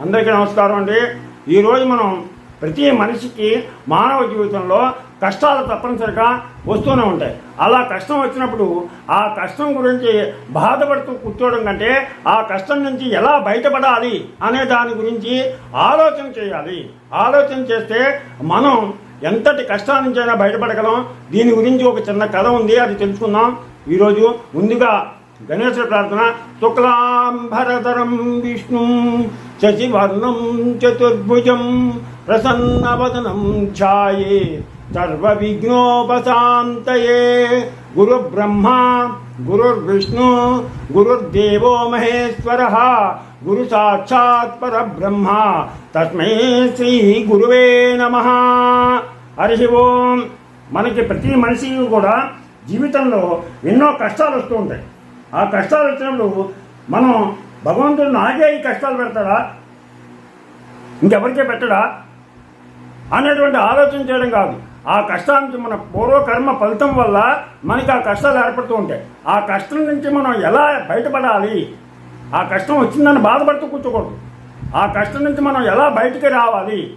అందరికీ నమస్కారం అండి. ఈరోజు మనం ప్రతి మనిషికి మానవ జీవితంలో కష్టాలు తప్పనిసరిగా వస్తూనే ఉంటాయి. అలా కష్టం వచ్చినప్పుడు ఆ కష్టం గురించి బాధపడుతూ కూర్చోవడం కంటే ఆ కష్టం నుంచి ఎలా బయటపడాలి అనే దాని గురించి ఆలోచన చేయాలి. ఆలోచన చేస్తే మనం ఎంతటి కష్టాల నుంచైనా బయటపడగలం. దీని గురించి ఒక చిన్న కథ ఉంది అది తెలుసుకుందాం. ఈరోజు ముందుగా గణేశ ప్రార్థన. శుక్లాంబరధరం విష్ణు శశివర్ణం చతుర్భుజం ప్రసన్నవదనం ఛాయే. సర్వ విఘ్నోపశాంతయే గురు బ్రహ్మ గురుర్విష్ణు గురుర్దేవో మహేశ్వర గురు సాక్షాత్ పరబ్రహ్మ. తస్మై శ్రీ గురువే నమ. హరి ఓం. మనకి ప్రతి మనిషికి కూడా జీవితంలో ఎన్నో కష్టాలు వస్తూ ఉంటాయి. ఆ కష్టాలు వచ్చినప్పుడు మనం భగవంతుడు నాకే ఈ కష్టాలు పెడతాడా? ఇంకెవరికే పెట్టడా? అనేటువంటి ఆలోచన చేయడం కాదు. ఆ కష్టానికి మన పూర్వకర్మ ఫలితం వల్ల మనకి ఆ కష్టాలు ఏర్పడుతూ ఉంటాయి. ఆ కష్టం నుంచి మనం ఎలా బయటపడాలి? ఆ కష్టం వచ్చిందని బాధపడుతూ కూర్చోకూడదు. ఆ కష్టం నుంచి మనం ఎలా బయటికి రావాలి?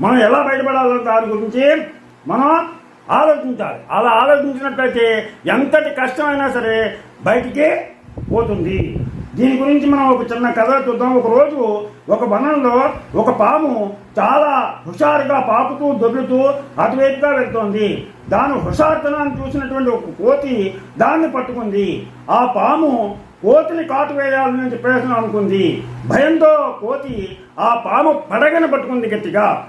మనం ఎలా బయటపడాలో దాని గురించి మనం ఆలోచించాలి. అలా ఆలోచించినట్లయితే ఎంతటి కష్టమైనా సరే బయటికే పోతుంది. దీని గురించి మనం ఒక చిన్న కథ చూద్దాం. ఒక రోజు ఒక వనంలో ఒక పాము చాలా హుషారుగా పాకుతూ దొర్లుతూ అటువైపుగా వెళ్తోంది. దాని హుషార్తనాన్ని చూసినటువంటి ఒక కోతి దాన్ని పట్టుకుంది. ఆ పాము కోతిని కాటు వేయాలని చెప్పేసి అనుకుంది. భయంతో కోతి ఆ పాము పడగని పట్టుకుంది గట్టిగా.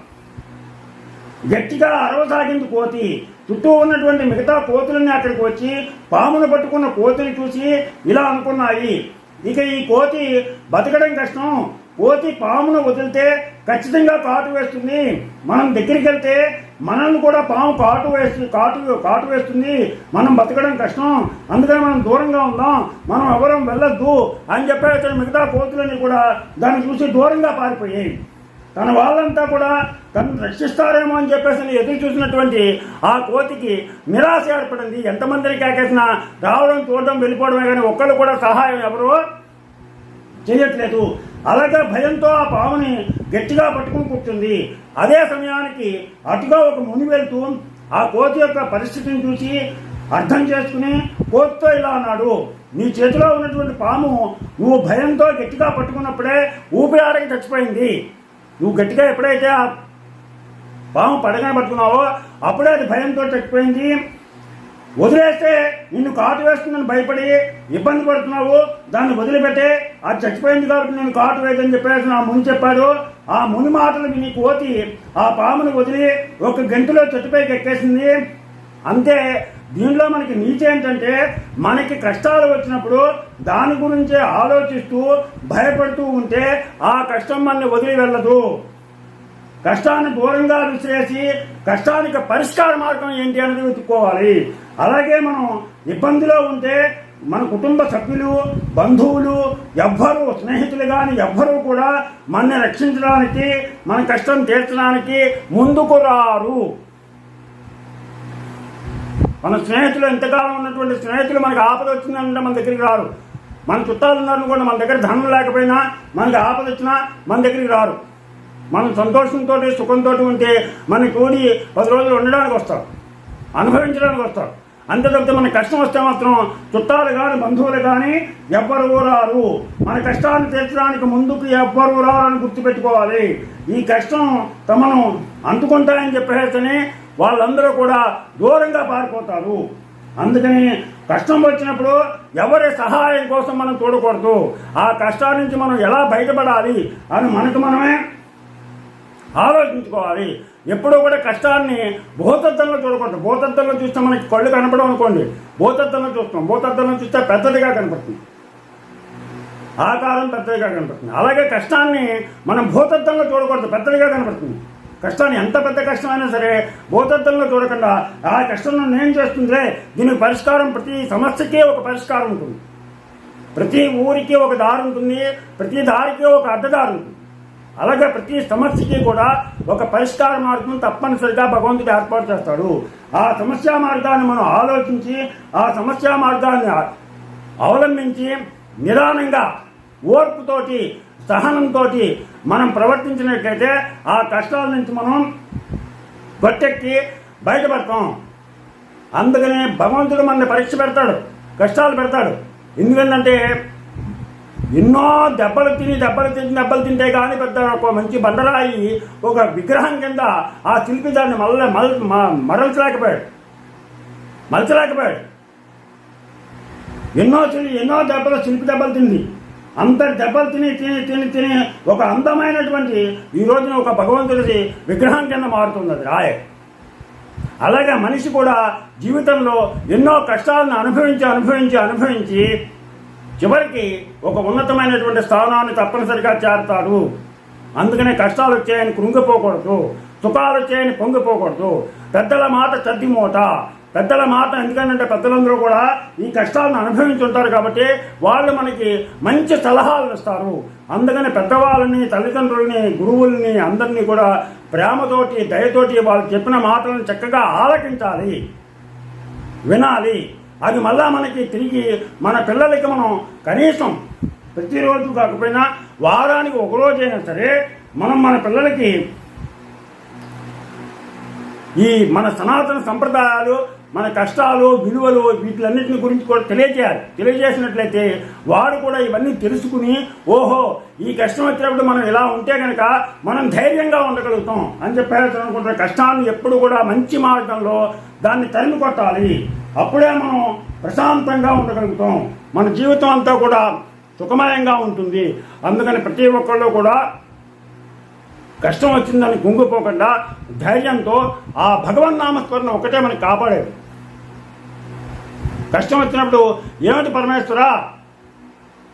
గట్టిగా అరవసాగింది కోతి చుట్టూ ఉన్నటువంటి మిగతా కోతులన్నీ అక్కడికి వచ్చి పామును పట్టుకున్న కోతిని చూసి ఇలా అనుకున్నాయి. ఇక ఈ కోతి బతకడం కష్టం. కోతి పామును వదిలితే ఖచ్చితంగా కాటు వేస్తుంది. మనం దగ్గరికి వెళ్తే మనల్ని కూడా పాము కాటు వేస్తుంది కాటు కాటు వేస్తుంది. మనం బతకడం కష్టం. అందుకని మనం దూరంగా ఉందాం. మనం ఎవరం వెళ్ళొద్దు అని చెప్పేసి మిగతా కోతులన్నీ కూడా దాన్ని చూసి దూరంగా పారిపోయాయి. తన వాళ్ళంతా కూడా తను రక్షిస్తారేమో అని చెప్పేసి ఎదురు చూసినటువంటి ఆ కోతికి నిరాశ ఏర్పడింది. ఎంతమందిని కేకేసినా రావడం చూడడం వెళ్ళిపోవడమే కానీ ఒక్కళ్ళు కూడా సహాయం ఎవరు చేయట్లేదు. అలాగే భయంతో ఆ పాముని గట్టిగా పట్టుకుని కూర్చుంది. అదే సమయానికి అటుగా ఒక ముని వెళ్తూ ఆ కోతి యొక్క పరిస్థితిని చూసి అర్థం చేసుకుని కోతితో ఇలా అన్నాడు. నీ చేతిలో ఉన్నటువంటి పాము నువ్వు భయంతో గట్టిగా పట్టుకున్నప్పుడే ఊపిరాడకి ఆడకి చచ్చిపోయింది. నువ్వు గట్టిగా ఎప్పుడైతే ఆ పాము పడగా పట్టుకున్నావో అప్పుడే అది భయంతో చచ్చిపోయింది. వదిలేస్తే నిన్ను కాటు వేస్తుందని భయపడి ఇబ్బంది పడుతున్నావు. దాన్ని వదిలిపెట్టే అది చచ్చిపోయింది కాబట్టి నేను కాటు వేయదని చెప్పేసి నా ముని చెప్పాడు. ఆ ముని మాటలు విని కోతి ఆ పామును వదిలి ఒక గంటలో చెట్టుపైకి ఎక్కేసింది. అంతే దీనిలో మనకి నీతి ఏంటంటే మనకి కష్టాలు వచ్చినప్పుడు దాని గురించే ఆలోచిస్తూ భయపడుతూ ఉంటే ఆ కష్టం మనల్ని వదిలి వెళ్ళదు. కష్టాన్ని దూరంగా విసిరేసి కష్టానికి పరిష్కార మార్గం ఏంటి అనేది వెతుక్కోవాలి. అలాగే మనం ఇబ్బందిలో ఉంటే మన కుటుంబ సభ్యులు బంధువులు ఎవ్వరూ స్నేహితులు కానీ ఎవ్వరూ కూడా మనని రక్షించడానికి మన కష్టం తీర్చడానికి ముందుకు రారు. మన స్నేహితులు ఎంతకాలం ఉన్నటువంటి స్నేహితులు మనకి ఆపద వచ్చిందంటే మన దగ్గరికి రారు. మన చుట్టాలు ఉన్నారు కూడా మన దగ్గర ధనం లేకపోయినా మనకి ఆపద వచ్చినా మన దగ్గరికి రారు. మనం సంతోషంతో సుఖంతో ఉంటే మన కూడి పది రోజులు ఉండడానికి వస్తారు. అనుభవించడానికి వస్తారు. అంతే తప్పితే మన కష్టం వస్తే మాత్రం చుట్టాలు కానీ బంధువులు కానీ ఎవ్వరు రారు. మన కష్టాన్ని తీర్చడానికి ముందుకు ఎవ్వరు రారని గుర్తుపెట్టుకోవాలి. ఈ కష్టం తమను అందుకుంటాయని చెప్పేసని వాళ్ళందరూ కూడా దూరంగా పారిపోతారు. అందుకని కష్టం వచ్చినప్పుడు ఎవరి సహాయం కోసం మనం చూడకూడదు. ఆ కష్టాల నుంచి మనం ఎలా బయటపడాలి అని మనకు మనమే ఆలోచించుకోవాలి. ఎప్పుడూ కూడా కష్టాన్ని భూతత్వంలో చూడకూడదు. భూతత్వంలో చూస్తే మనకి కళ్ళు కనపడం అనుకోండి. భూతత్వంలో చూస్తాం. భూతత్వంలో చూస్తే పెద్దదిగా కనపడుతుంది. ఆకారం పెద్దదిగా కనపడుతుంది. అలాగే కష్టాన్ని మనం భూతత్వంలో చూడకూడదు. పెద్దదిగా కనపడుతుంది. కష్టాన్ని ఎంత పెద్ద కష్టమైనా సరే భూతత్వంలో చూడకుండా ఆ కష్టం నన్ను ఏం చేస్తుందే దీనికి పరిష్కారం ప్రతి సమస్యకే ఒక పరిష్కారం ఉంటుంది. ప్రతి ఊరికి ఒక దారి ఉంటుంది ప్రతి దారికి ఒక అడ్డదారి ఉంటుంది. అలాగే ప్రతి సమస్యకి కూడా ఒక పరిష్కార మార్గం తప్పనిసరిగా భగవంతుడు ఏర్పాటు చేస్తాడు. ఆ సమస్య మార్గాన్ని మనం ఆలోచించి ఆ సమస్య మార్గాన్ని అవలంబించి నిదానంగా ఓర్పుతోటి సహనంతో మనం ప్రవర్తించినట్లయితే ఆ కష్టాల నుంచి మనం గట్టెక్కి బయటపడతాం. అందుకనే భగవంతుడు మన పరీక్ష పెడతాడు కష్టాలు పెడతాడు. ఎందుకంటే ఎన్నో దెబ్బలు తిని దెబ్బలు తిని దెబ్బలు తింటే కానీ పెద్ద ఒక మంచి బండరాయి ఒక విగ్రహం కింద ఆ శిల్పి దాన్ని మల్ల మల్ మరల్చలేకపోయాడు. మలచలేకపోయాడు ఎన్నో ఎన్నో దెబ్బలు శిల్పి దెబ్బలు తింది. అంత దెబ్బలు తిని తిని తిని తిని ఒక అందమైనటువంటి ఈ రోజున ఒక భగవంతుడిది విగ్రహం కింద మారుతుంది అది రాయ. అలాగే మనిషి కూడా జీవితంలో ఎన్నో కష్టాలను అనుభవించి అనుభవించి అనుభవించి చివరికి ఒక ఉన్నతమైనటువంటి స్థానాన్ని తప్పనిసరిగా చేరతాడు. అందుకనే కష్టాలు వచ్చాయని కృంగిపోకూడదు సుఖాలు వచ్చాయని పొంగిపోకూడదు. పెద్దల మాట చద్దిమూట పెద్దల మాట ఎందుకంటే పెద్దలందరూ కూడా ఈ కష్టాలను అనుభవించుంటారు కాబట్టి వాళ్ళు మనకి మంచి సలహాలు ఇస్తారు. అందుకని పెద్దవాళ్ళని తల్లిదండ్రులని గురువుల్ని అందరినీ కూడా ప్రేమతోటి దయతోటి వాళ్ళు చెప్పిన మాటలను చక్కగా ఆలకించాలి. వినాలి. అది మళ్ళా మనకి తిరిగి మన పిల్లలకి మనం కనీసం ప్రతిరోజు కాకపోయినా వారానికి ఒకరోజైనా సరే మనం మన పిల్లలకి ఈ మన సనాతన సంప్రదాయాలు మన కష్టాలు విలువలు వీటిలన్నింటిని గురించి కూడా తెలియజేయాలి. తెలియజేసినట్లయితే వారు కూడా ఇవన్నీ తెలుసుకుని ఓహో ఈ కష్టం వచ్చినప్పుడు మనం ఇలా ఉంటే కనుక మనం ధైర్యంగా ఉండగలుగుతాం అని చెప్పేసి అనుకుంటున్న కష్టాన్ని ఎప్పుడు కూడా మంచి మార్గంలో దాన్ని తరిమి కొట్టాలి. అప్పుడే మనం ప్రశాంతంగా ఉండగలుగుతాం. మన జీవితం అంతా కూడా సుఖమయంగా ఉంటుంది. అందుకని ప్రతి ఒక్కళ్ళు కూడా కష్టం వచ్చిందని కుంగిపోకుండా ధైర్యంతో ఆ భగవన్ నామస్మరణ ఒకటే మనకి కాపాడేది. కష్టం వచ్చినప్పుడు ఏమిటి పరమేశ్వరా?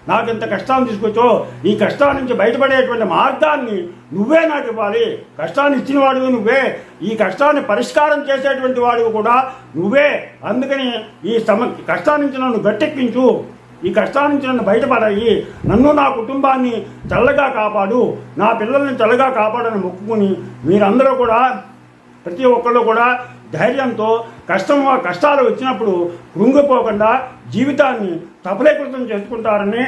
నాకు ఇంత కష్టాన్ని తీసుకొచ్చో ఈ కష్టాల నుంచి బయటపడేటువంటి మార్గాన్ని నువ్వే నాకు ఇవ్వాలి. కష్టాన్ని ఇచ్చిన వాడివి నువ్వే. ఈ కష్టాన్ని పరిష్కారం చేసేటువంటి వాడివి కూడా నువ్వే. అందుకని ఈ సమ కష్టాల నుంచి నన్ను గట్టెక్కించు. ఈ కష్టాల నుంచి నన్ను బయటపడాయి. నన్ను నా కుటుంబాన్ని చల్లగా కాపాడు. నా పిల్లల్ని చల్లగా కాపాడని మొక్కుకుని మీరందరూ కూడా ప్రతి ఒక్కళ్ళు కూడా ధైర్యంతో కష్టం కష్టాలు వచ్చినప్పుడు కృంగిపోకుండా జీవితాన్ని సఫలీకృతం చేసుకుంటారని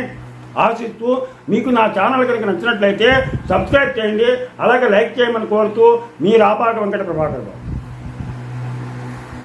ఆశిస్తూ మీకు నా ఛానల్ కనుక నచ్చినట్లయితే సబ్స్క్రైబ్ చేయండి అలాగే లైక్ చేయమని కోరుతూ మీ రాపాక వెంకట ప్రభాకర్